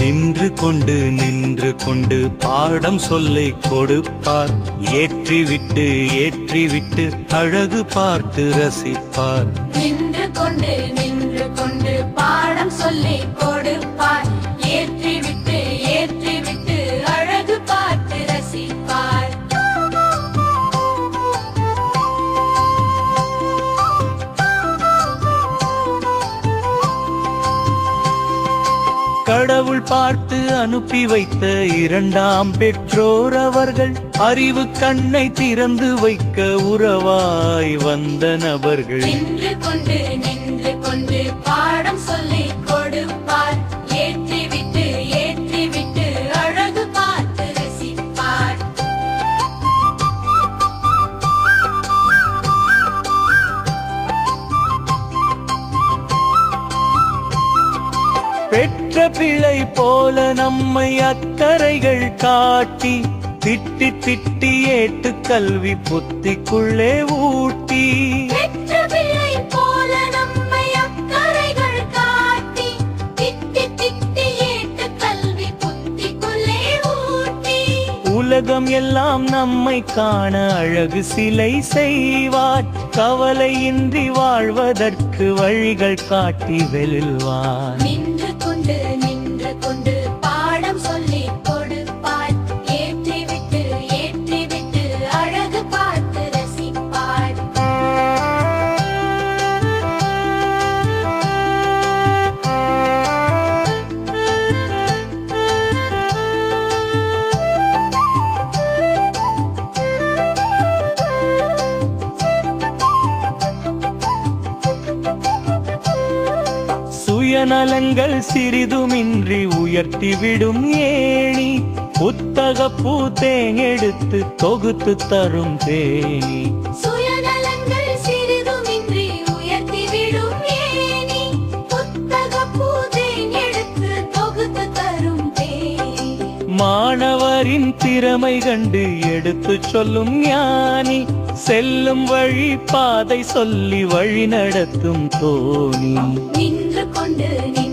நின்று கொண்டு நின்று கொண்டு பாடம் சொல்லை கொடுப்பார். ஏற்றிவிட்டு ஏற்றிவிட்டு அழகு பார்த்து ரசிப்பார். நின்று கொண்டு கடவுள் பார்த்து அனுப்பி வைத்த இரண்டாம் பெற்றோர் அவர்கள் அறிவு கண்ணை திறந்து வைக்க உறவாய் வந்த நபர்கள். பெற்ற பிள்ளை போல நம்மை அக்கறைகள் காட்டி திட்டி திட்டி ஏட்டு கல்வி புத்திக்குள்ளே ஊட்டி. பெற்ற பிள்ளை போல நம்மை அக்கறைகள் காட்டி திட்டி திட்டி ஏட்டு கல்வி புத்திக்குள்ளே ஊட்டி. உலகம் எல்லாம் நம்மை காண அழகு சிலை செய்வார். கவலையின்றி வாழ்வதற்கு வழிகள் காட்டி வெல்வார். சுயநலங்கள் சிறிதுமின்றி உயர்த்திவிடும் ஏணி. புத்தக பூ தேங்கெடுத்து தொகுத்து தரும் தேனி. மாணவரின் திறமை கண்டு எடுத்து சொல்லும் ஞானி. செல்லும் வழி பாதை சொல்லி வழி நடத்தும் தோணி கொண்டு